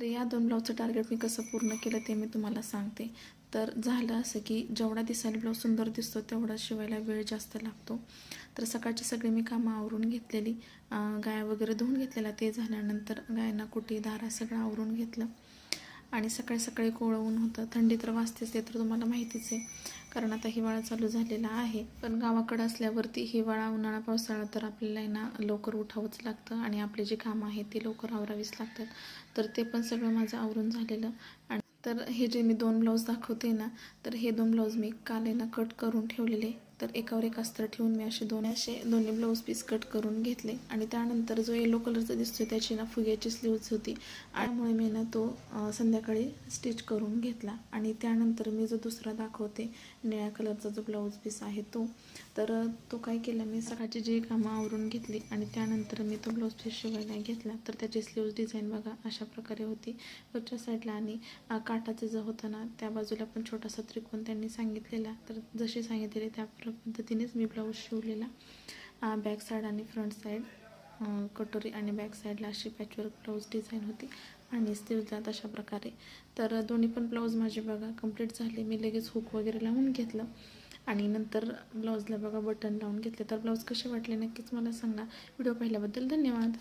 तर या दोन ब्लाऊजचं टार्गेट मी कसं पूर्ण केलं ते मी तुम्हाला सांगते. तर झालं असं की जेवढा दिसायला ब्लाऊज सुंदर दिसतो तेवढा शिवायला वेळ जास्त लागतो. तर सकाळची सगळी मी कामं आवरून घेतलेली. गाय गाया वगैरे धुवून घेतलेल्या ते झाल्यानंतर गायांना कुटी दारा सगळं आवरून घेतलं. आणि सकाळी सकाळी कोवळं ऊन होतं. थंडी तर वाजतेच ते तर तुम्हाला माहितीच आहे. कारण आता हिवाळा चालू झालेला आहे. पण गावाकडं असल्यावरती हिवाळा उन्हाळा पावसाळा तर आपल्याला ना लवकर उठावंच लागतं आणि आपले जे कामं आहेत ती लवकर आवरावीच लागतात. तर ते पण सगळं माझं आवरून झालेलं. आणि तर हे जे मी दोन ब्लाऊज दाखवते ना तर हे दोन ब्लाऊज मी काल ना कट करून ठेवलेले. तर एकावर एक अस्तर ठेवून मी असे दोन असे दोन्ही ब्लाऊज पीस कट करून घेतले. आणि त्यानंतर जो येलो कलरचा दिसतोय त्याची ना फुग्याची स्लीव्ज होती. त्यामुळे मी ना तो संध्याकाळी स्टिच करून घेतला. आणि त्यानंतर मी जो दुसरा दाखवते निळ्या कलरचा जो ब्लाऊज पीस आहे तो तर तो काय केला मी सकाळची जी कामं आवरून घेतली आणि त्यानंतर मी तो ब्लाऊज पीस शिवायला घेतला. तर त्याची स्लीव्ज डिझाईन बघा अशा प्रकारे होती. वरच्या साईडला आणि काटाचं काठाचं जो होतं ना त्या बाजूला पण छोटासा त्रिकोण त्यांनी सांगितलेला. तर जशी सांगितलेली अशा पद्धतीनेच मी ब्लाऊज शिवलेला. बॅक साईड आणि फ्रंट साईड कटोरी आणि बॅक साईडला अशी पॅचवर्क ब्लाऊज डिझाईन होती आणि स्लीव्जला तशा प्रकारे. तर दोन्ही पण ब्लाऊज माझे बघा कंप्लीट झाले. मी लगेच हुक वगैरे लावून घेतलं आणि नंतर ब्लाऊजला बघा बटन लावून घेतले. तर ब्लाऊज कसे वाटले नक्कीच मला सांगा. व्हिडिओ पाहिल्याबद्दल धन्यवाद.